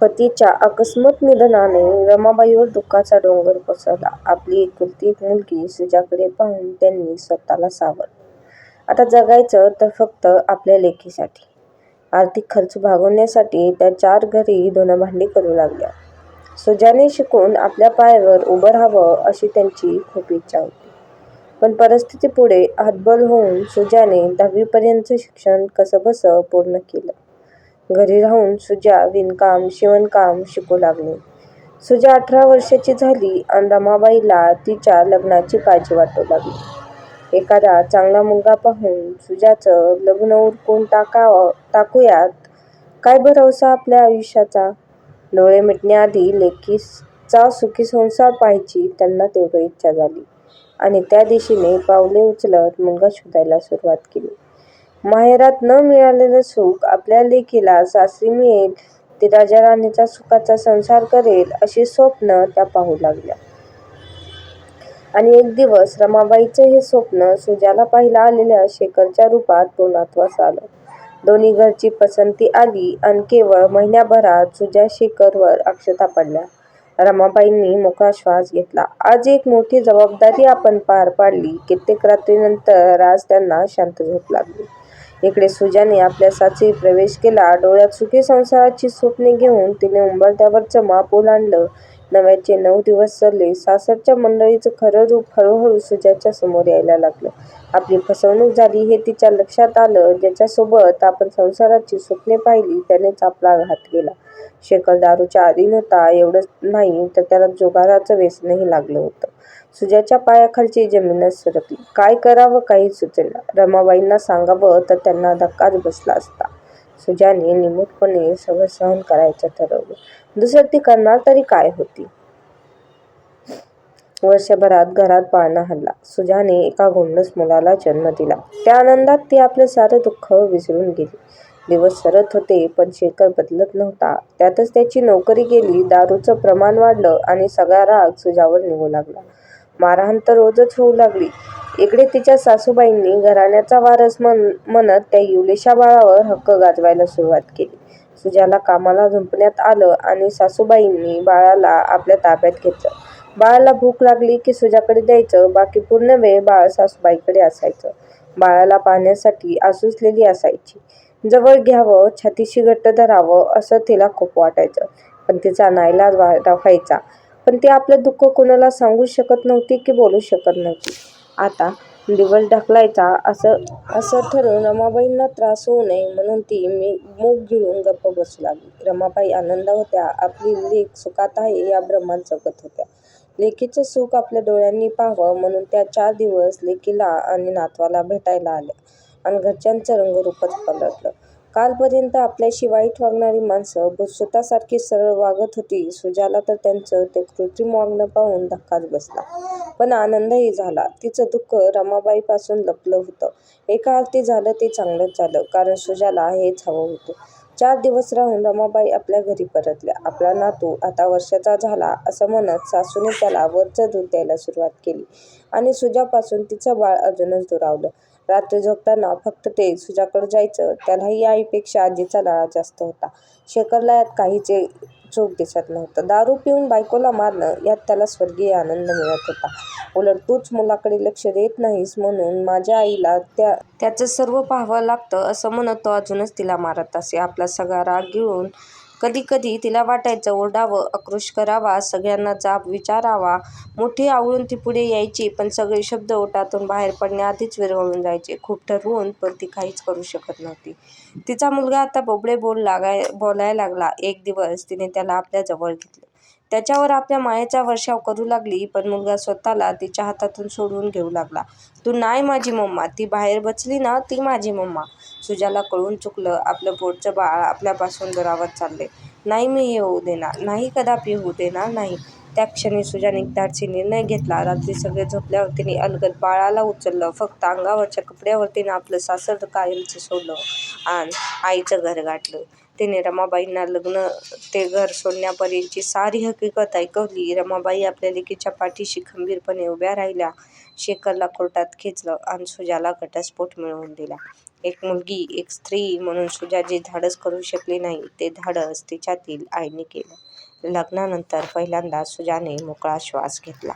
पतीच्या अकस्मात निधनाने रमाबाईंवर दुःखाचा डोंगर कोसळला. आपली एकुलती एक मुलगी सुजाकडे पाहून त्यांनी स्वतःला सावरलं. आता जगायचं तर फक्त आपल्या लेकीसाठी. आर्थिक खर्च भागवण्यासाठी त्या चार घरी धुणंभांडी करू लागल्या. सुजाने शिकून आपल्या पायावर उभं राहावं अशी त्यांची खूप इच्छा होती. पण परिस्थितीपुढे हतबल होऊन सुजाने दहावीपर्यंतचं शिक्षण कसंबसं पूर्ण केलं. घरी राहून सुजा विणकाम, शिवणकाम शिकू लागली. सुजा अठरा वर्षाची झाली आणि रमाबाईला तिच्या लग्नाची काळजी वाटू लागली. एखादा चांगला मुलगा पाहून सुजाचं लग्न उरकून टाकूयात, काय भरवसा आपल्या आयुष्याचा? डोळे मिटण्याआधी लेकीचा सुखी संसार पाहायची त्यांना तेवढी इच्छा झाली आणि त्या दिशेने पावले उचलत मुलगा शोधायला सुरुवात केली. माहेरात न मिळालेलं सुख आपल्या लेकीला सासरी मिळेल, ती राजाराणीचा सुखाचा संसार करेल अशी स्वप्नं त्या पाहू लागल्या. आणि एक दिवस रमाबाईचं हे स्वप्न सुजाला पाहिला आलेल्या शेखरच्या रूपात पूर्णत्वास आलं. दोन्ही घरची पसंती आली अन केवळ महिन्याभरात सुजा शेखरवर अक्षता पडल्या. रमाबाईंनी मोकळा श्वास घेतला. आज एक मोठी जबाबदारी आपण पार पाडली. कित्येक रात्रींनंतर आज त्यांना शांत झोप लागली. इकडे सुजाने आपल्या सासरी प्रवेश केला. डोळ्यात सुखी संसाराची स्वप्ने घेऊन तिने उंबरठ्यावरचं माप ओलांडलं. नव्याचे नऊ दिवस सरले. सासरच्या मंडळीचं खरं रूप हळूहळू सुजाच्या समोर यायला लागलं. आपली फसवणूक झाली हे तिच्या लक्षात आलं. ज्याच्यासोबत आपण संसाराची स्वप्ने पाहिली त्यानेच आपला घात केला. शेखर दारूच्या अधीन होता. एवढंच नाही तर त्याला जुगाराचं व्यसनही लागलं होतं. सुजाच्या पायाखालची जमीनच सरकली. काय करावं काही सुचेना. रमाबाईंना सांगावं तर त्यांना धक्काच बसला असता. सुजाने निमूटपणे सगळं सहन करायचं ठरवलं. दुसरं ती करणार तरी काय होती? वर्षभरात घरात पाळणा हलला. सुजाने एका गोंडस मुलाला जन्म दिला. त्या आनंदात ती आपलं सारं दुःख विसरून गेली. दिवस सरत होते पण शेखर बदलत नव्हता. त्यातच त्याची नोकरी गेली. दारूचं प्रमाण वाढलं आणि सगळा राग सुजावर निघू लागला. मारहाण तर रोजच होऊ लागली. इकडे तिच्या सासूबाईंनी घराण्याचा वारस म्हणत त्या युलेशा बाळावर हक्क गाजवायला सुरुवात केली. सुजाला कामाला जुंपण्यात आलं आणि सासूबाईंनी बाळाला आपल्या ताब्यात घेतलं. बाळाला भूक लागली की सुजाकडे द्यायचं, बाकी पूर्ण वेळ बाळ सासूबाईंकडे असायचं. बाळाला पाहण्यासाठी आसुसलेली असायची. जवळ घ्यावं, छातीशी घट्ट धरावं असं तिला खूप वाटायचं. पण तिचा नाईलाज व्हायचा. पण ती आपलं दुःख कुणाला सांगू शकत नव्हती की बोलू शकत नव्हती. आता दिवस ढकलायचा असं असं ठरवून रमाबाईंना त्रास होऊ नये म्हणून ती मी मूग गिळून गप्प बसू लागली. रमाबाई आनंदा होत्या. आपली लेख सुखात आहे या ब्रह्मात जगत होत्या. लेखीचं सुख आपल्या डोळ्यांनी पाहावं म्हणून त्या चार दिवस लेकीला आणि नातवाला भेटायला आल्या आणि घरच्यांचं रंगरूपच पलटलं. कालपर्यंत आपल्याशी वाईट वागणारी माणसं स्वतःसारखी सरळ वागत होती. सुजाला तर त्यांचं ते कृत्रिम वागणं पाहून धक्काच बसला. पण आनंदही झाला. तिचं दुःख रमाबाईपासून लपलं होतं. एका अर्थी झालं ते चांगलंच झालं. कारण सुजाला हेच हवं होतं. चार दिवस राहून रमाबाई आपल्या घरी परतल्या. आपला नातू आता वर्षाचा झाला असं म्हणत सासूने त्याला वरचं दूध द्यायला सुरुवात केली आणि सुजापासून तिचं बाळ अजूनच दुरावलं. रात्री झोपताना फक्त ते सुजाकडं जायचं. त्यालाही आईपेक्षा आजीचा लळा जास्त होता. शेखरला यात काहीच चूक दिसत नव्हतं. दारू पिऊन बायकोला मारणं यात त्याला स्वर्गीय आनंद मिळत होता. उलट तूच मुलाकडे लक्ष देत नाहीस म्हणून माझ्या आईला त्या त्याचं सर्व पाहावं लागतं असं म्हणत तो अजूनच तिला मारत असे. आपला सगळा राग गिळून. कधी कधी तिला वाटायचं ओरडावं, आक्रोश करावा, सगळ्यांना जाब विचारावा. मोठी आवळून ती पुढे यायची पण सगळे शब्द ओठातून बाहेर पडण्याआधीच विरघळून जायचे. खूप ठरवून पण ती काहीच करू शकत नव्हती. तिचा मुलगा आता बोबडे बोलायला लागला. एक दिवस तिने त्याला आपल्या जवळ घेतलं. त्याच्यावर आपल्या मायेचा वर्षाव करू लागली. पण मुलगा स्वतःला तिच्या हातातून सोडवून घेऊ लागला. तू नाय माझी मम्मा, ती बाहेर बसली ना ती माझी मम्मा. सुजाला कळून चुकलं. आपलं पोटचं बाळ आपल्यापासून दुरावत चाललंय. नाही मी हे होऊ देणार नाही, कदापि होऊ देणार नाही. त्या क्षणी सुजाने धाडसी निर्णय घेतला. रात्री सगळे झोपल्यावर तिने अलगद बाळाला उचललं. फक्त अंगावरच्या कपड्यावर तिनं आपलं सासर कायमचं सोडलं आणि आईचं घर गाठलं. तिने रमाबाईंना लग्न ते घर सोडण्यापर्यंतची सारी हकीकत ऐकवली. रमाबाई आपल्या लेकीच्या पाठीशी खंबीरपणे उभ्या राहिल्या. शेखरला कोर्टात खेचलं आणि सुजाला घटस्फोट मिळवून दिला. एक मुलगी, एक स्त्री म्हणून सुजा जे धाडस करू शकली नाही ते धाडस तिच्यातील आईने केलं. लग्नानंतर पहिल्यांदाच सुजाने मोकळा श्वास घेतला.